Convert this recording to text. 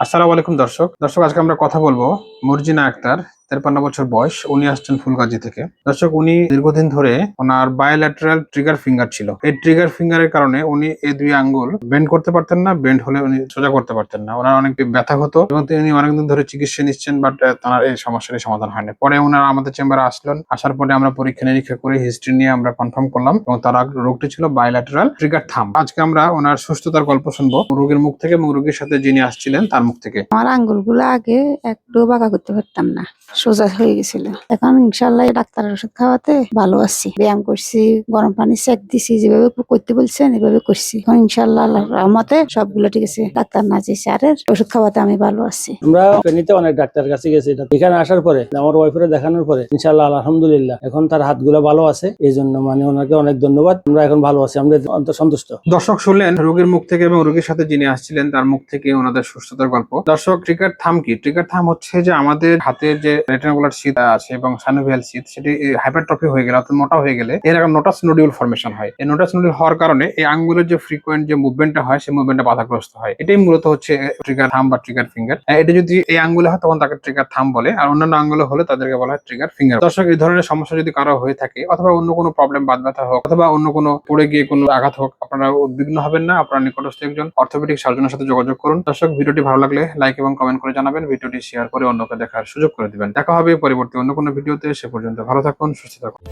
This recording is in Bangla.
আসসালামু আলাইকুম দর্শক। দর্শক আজকে আমরা কথা বলব মর্জিনা আক্তার। তেরপান্ন বছর বয়স, উনি আসছেন ফুলগাজী থেকে। দর্শক, উনি দীর্ঘদিন ধরে ওনার বায়োল্যাটারাল ট্রিগার ফিঙ্গার ছিল। এই ট্রিগার ফিঙ্গারের কারণে উনি এই দুই আঙ্গুল বেন্ড করতে পারতেন না বেন্ড হলে উনি সোজা করতে পারতেন না। ওনার অনেক ব্যথা হতো এবং তিনি অনেকদিন ধরে চিকিৎসা নিচ্ছেন বাট তার এই সমস্যার সমাধান হয়নি। পরে ওনারা আমাদের চেম্বারে আসলেন। আসার পরে আমরা পরীক্ষা নিরীক্ষা করে হিস্ট্রি নিয়ে আমরা কনফার্ম করলাম এবং তার রোগটি ছিল বায়োল্যাটারাল ট্রিগার থাম আজকে আমরা ওনার সুস্থতার গল্প শুনব রোগীর মুখ থেকে এবং রোগীর সাথে যিনি আসছিলেন তার মুখ থেকে। আমার আঙ্গুলগুলো আগে একটু বাঁকা করতে পারতাম না। সোজা হয়ে গেছিল। এখন ইনশাল্লাহ এই ডাক্তারের ওষুধ খাওয়াতে ভালো আছি। ব্যায়াম করছি গরম পানি সেক দিছি যেভাবে করতে বলছেন এভাবে করছি। এখন ইনশাল্লাহ রহমতে সবগুলো ঠিক আছে। ডাক্তার নাজির স্যারের ওষুধ খাওয়াতে আমি ভালো আছি। আমরা ফেনীতে অনেক ডাক্তার কাছে গেছি এখানে আসার পরে আমার ওয়াইফের দেখানোর পরে ইনশাল্লাহ আলহামদুলিল্লাহ এখন তার হাতগুলো ভালো আছে। এই জন্য মানে ওনাকে অনেক ধন্যবাদ। আমরা এখন ভালো আছি আমরা সন্তুষ্ট। দর্শক শুনলেন রোগীর মুখ থেকে এবং রোগীর সাথে যিনি আসছিলেন তার মুখ থেকে ওনাদের সুস্থতার গল্প। দর্শক ট্রিগার থাম কি? ট্রিগার থাম হচ্ছে যে আমাদের হাতের যে রেটিনাকুলার শীত আছে এবং সানোভিয়াল শীত, সেটি হাইপারট্রফি হয়ে গেলে অর্থাৎ মোটা হয়ে গেলে এরকম নোটাস নোডিউল ফর্মেশন হয়। এই নোটাস নোডিউল হওয়ার কারণে এই আঙ্গুলের যে ফ্রিকোয়েন্ট যে মুভমেন্টটা হয়, সেই মুভমেন্টটা বাধাগ্রস্ত হয়। এটাই মূলত হচ্ছে ট্রিগার থাম বা ট্রিগার ফিঙ্গার এটা যদি এই আঙ্গুলে হয়, তখন তাকে ট্রিগার থাম বলে। আর অন্যান্য আঙ্গুলে হলে তাদেরকে বলা হয় ট্রিগার ফিঙ্গার দর্শক, এই ধরনের সমস্যা যদি কারও হয়ে থাকে, অথবা অন্য কোনো প্রবলেম বাদ ব্যথা হোক, অথবা অন্য কোনো পড়ে গিয়ে কোনো আঘাত হোক, আপনারা উদ্বিগ্ন হবেন না। আপনার নিকটস্থ একজন অর্থোপেডিক সার্জনের সাথে যোগাযোগ করুন। দর্শক, ভিডিওটি ভালো লাগলে লাইক এবং কমেন্ট করে জানাবেন। ভিডিওটি শেয়ার করে অন্যকে দেখার সুযোগ করে দিবেন। দেখা হবে পরবর্তী অন্য কোনো ভিডিওতে সে পর্যন্ত ভালো থাকুন সুস্থ থাকুন।